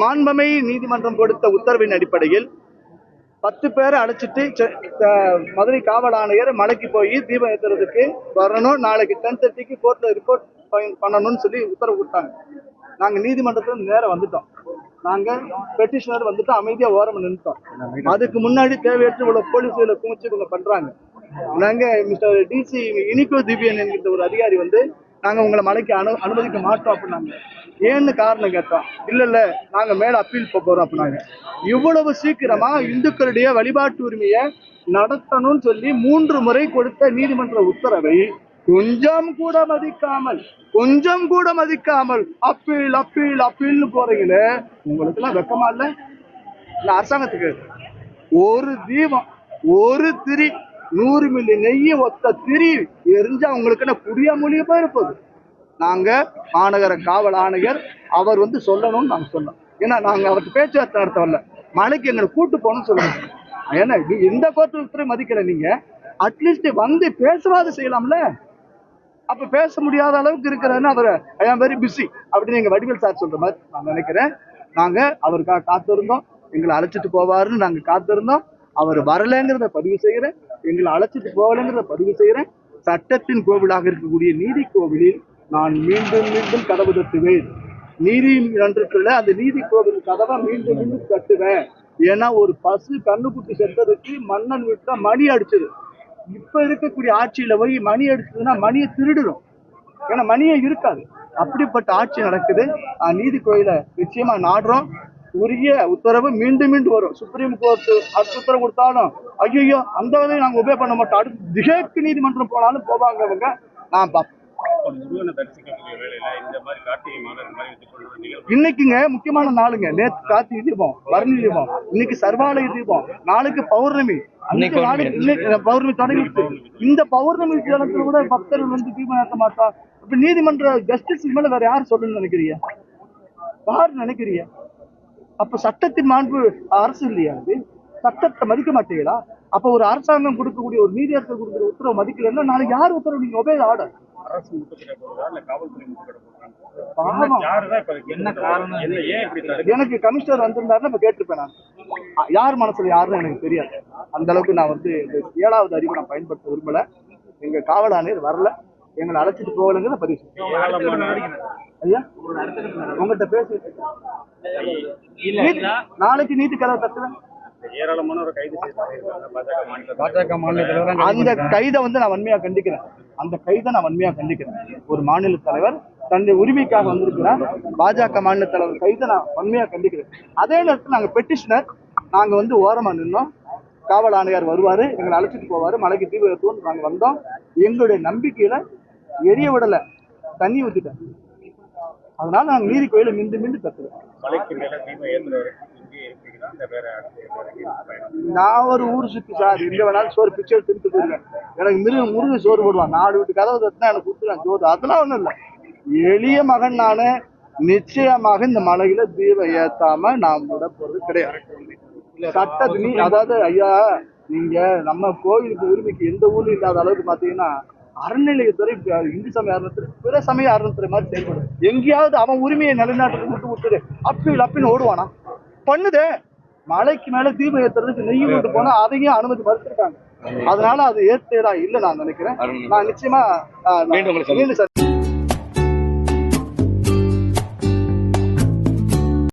மாண்பமை நீதிமன்றம் கொடுத்த உத்தரவின் அடிப்படையில் பத்து பேரை அழைச்சிட்டு மதுரை காவல் ஆணையர் மலைக்கு போய் தீபம் ஏற்றுறதுக்கு வரணும். நாளைக்கு டென் தேர்ட்டிக்கு கோர்ட்டில் ரிப்போர்ட் பண்ணணும்னு சொல்லி உத்தரவு கொடுத்தாங்க. நாங்க நீதிமன்றத்துல நேரம் வந்துட்டோம். நாங்க பெட்டிஷனர் வந்துட்டு அமைதியா ஓரம் நின்றுட்டோம் அதுக்கு முன்னாடி தேவையற்ற இவ்வளோ போலீஸ் இவ்வளவு குமிச்சு இவங்க பண்றாங்க. நாங்க மிஸ்டர் டிசி இனிகோ திவ்யன் என்கிற ஒரு அதிகாரி வந்து நாங்க உங்களை மலைக்கு அனு அனுமதிக்க மாட்டோம் அப்படின்னாங்க. ஏன்னு காரணம் கேட்டோம். இல்லை இல்லை நாங்க மேல அப்பீல் போகிறோம் போறோம் அப்படின்னாங்க இவ்வளவு சீக்கிரமா இந்துக்களுடைய வழிபாட்டு உரிமையை நடத்தணும்னு சொல்லி மூன்று முறை கொடுத்த நீதிமன்ற உத்தரவை கொஞ்சம் கூட மதிக்காமல் கொஞ்சம் கூட மதிக்காமல் அப்பீல் அப்பீல் அப்பீல்னு போறீங்களே உங்களுக்கு எல்லாம் வெக்கமா இல்ல? இல்ல அரசாங்கத்துக்கு. ஒரு தீபம் ஒரு திரி நூறு மில்லி நெய்யை ஒத்த திரி எரிஞ்சா உங்களுக்கு என்ன புடிய மொழிய இருப்பது நாங்க மாநகர காவல் ஆணையர் அவர் வந்து சொல்லணும்னு நாங்கள் சொன்னோம். ஏன்னா நாங்கள் அவருக்கு பேச்சுவார்த்தை நடத்த வரல மலைக்கு எங்களை கூட்டு போகணும்னு சொல்லணும் ஏன்னா இது எந்த கோர்ட்டு மதிக்கலை மதிக்கல நீங்க. அட்லீஸ்ட் வந்து பேசுவாது செய்யலாம்ல. அப்போ பேச முடியாத அளவுக்கு இருக்கிறாருன்னு அவர் ஐ ஆம் வெரி பிஸி அப்படின்னு எங்க வடிவேல் சார் சொல்ற மாதிரி நான் நினைக்கிறேன். நாங்கள் அவருக்காக காத்திருந்தோம். எங்களை அழைச்சிட்டு போவாருன்னு நாங்கள் காத்திருந்தோம். அவர் வரலைங்கிறத பதிவு செய்கிறேன் எங்களை அழைச்சிட்டு போகலைங்கிறத பதிவு செய்கிறேன் சட்டத்தின் கோவிலாக இருக்கக்கூடிய நீதி கோவிலில் நான் மீண்டும் மீண்டும் கதவு தட்டுவேன். நீதி நன்றுக்குள்ள அந்த நீதி கோவில் கதவை மீண்டும் மீண்டும் தட்டுவேன். ஏன்னா ஒரு பசு கண்ணுக்குட்டி செத்ததுக்கு மன்னன் விட்டு மணி அடிச்சது. இப்ப இருக்கக்கூடிய ஆட்சியில போய் மணி அடிச்சதுன்னா மணியை திருடிடும். ஏன்னா மணியே இருக்காது. அப்படிப்பட்ட ஆட்சி நடக்குது. நீதி கோயில நிச்சயமா நாடுறோம் உரிய உத்தரவு மீண்டும் மீண்டும் வரும். சுப்ரீம் கோர்ட் அடுத்த உத்தரவு கொடுத்தாலும் ஐயோ அந்த வகையை நாங்கள் உபயோக பண்ண மாட்டோம். அடுத்து திகேக்கு நீதிமன்றம் போனாலும் போவாங்க அவங்க நான் பார்ப்பேன் இன்னைக்குங்க முக்கியமான நாளுங்க. நேத்து கார்த்திகை தீபம் வரணி தீபம் இன்னைக்கு சர்வாலய தீபம் நாளைக்கு பௌர்ணமி. இன்னைக்கு நாளைக்கு இன்னைக்கு பௌர்ணமி தொடங்கிடுச்சு. இந்த பௌர்ணமி தினத்துல கூட பக்தர்கள் வந்து தீபம் ஏற்ற மாட்டா. இப்ப நீதிமன்ற ஜஸ்டிஸ் மேல வேற யார் சொல்லணும்னு நினைக்கிறீங்க? யார் நினைக்கிறீங்க? அப்ப சட்டத்தின் மாண்பு அரசு இல்லையா அது? சட்டத்தை மதிக்க மாட்டீங்களா? அப்ப ஒரு அரசாங்கம் கொடுக்கக்கூடிய ஒரு நீதியரசர் கொடுக்குற உத்தரவு மதிக்கலன்னா நாளைக்கு யார் உத்தரவு? நீங்க ஒபே ஆர்டர் அரசு முட்டுக்கிட்ட போறதா இல்ல காவல்துறை முட்டுக்கிட்ட போறாங்க பாவம் யாருதான் இப்ப என்ன காரணம்? என்ன ஏன் இப்படி தடுக்க எனக்கு கமிஷனர் வந்திருந்தாருன்னா இப்ப கேட்டிருப்பேன் நான். யார் மனசுல யாருன்னு எனக்கு தெரியாது. அந்த அளவுக்கு நான் வந்து இந்த ஏழாவது அறிவு நான் பயன்படுத்த விரும்பல. எங்க காவல் ஆணையர் வரல. எங்களை அழைச்சிட்டு போகலங்கிறத பதிவு ஐயா? உங்ககிட்ட பேசி நாளைக்கு நீதி கதவை தட்டுவேன் ஏராளமானவரை கைது பாஜக மாநில பாஜக மாநில தலைவர் அந்த கைதை வந்து நான் வன்மையா கண்டிக்கிறேன். அந்த கைதை நான் வன்மையா கண்டிக்கிறேன். ஒரு மாநில தலைவர் தன்னுடைய உரிமைக்காக வந்திருக்கிறார். பாஜக மாநில தலைவர் கைதை நான் வன்மையா கண்டிக்கிறேன். அதே நேரத்தில் நாங்க பெட்டிஷனர் நாங்க வந்து ஓரமாக நின்னோம். காவல் ஆணையர் வருவார் எங்களை அழைச்சிட்டு போவாரு. மலைக்கு தீவு ஏற்றுவோம் நாங்கள் வந்தோம். எங்களுடைய நம்பிக்கையில எரிய விடலை. தண்ணி ஊற்றிட்டேன் அதனால நாங்கள் நீதி கோயிலை மிண்டு மிண்டு தட்டுவேன் இந்த நான் ஒரு ஊர் சுத்தி சார். எங்க வேணாலும் சோறு பிச்சை எடுத்து போயிருவேன் எனக்கு மிருக முருக சோறு போடுவான். நாலு வீட்டு கதவு தட்டினா எனக்கு கொடுத்துருவேன். சோறு. அதெல்லாம் ஒண்ணும் இல்லை. எளிய மகன் நானு. நிச்சயமாக இந்த மலையில தீபம் ஏத்தாம நான் விட போறது கிடையாது. சட்டத்து நீ அதாவது ஐயா நீங்க நம்ம கோயிலுக்கு உரிமைக்கு எந்த ஊர்லயும் இல்லாத அளவுக்கு பாத்தீங்கன்னா அறநிலையத்துறை இந்து சமய அறநிலையத்துறை பிற சமய அறநிலையத்துறை மாதிரி செயல்படும். எங்கேயாவது அவன் உரிமையை நிலைநாட்டுறது விட்டு விட்டுரு அப்பீல் அப்பின்னு ஓடுவானா? பண்ணுதே. மலைக்கு மேல தீபம் ஏத்துறதுக்கு நெய் கொண்டு போனா அதையும் அனுமதி மறுத்திருக்காங்க. அதனால அது ஏற்றதா இல்ல நான் நினைக்கிறேன். நான் நிச்சயமா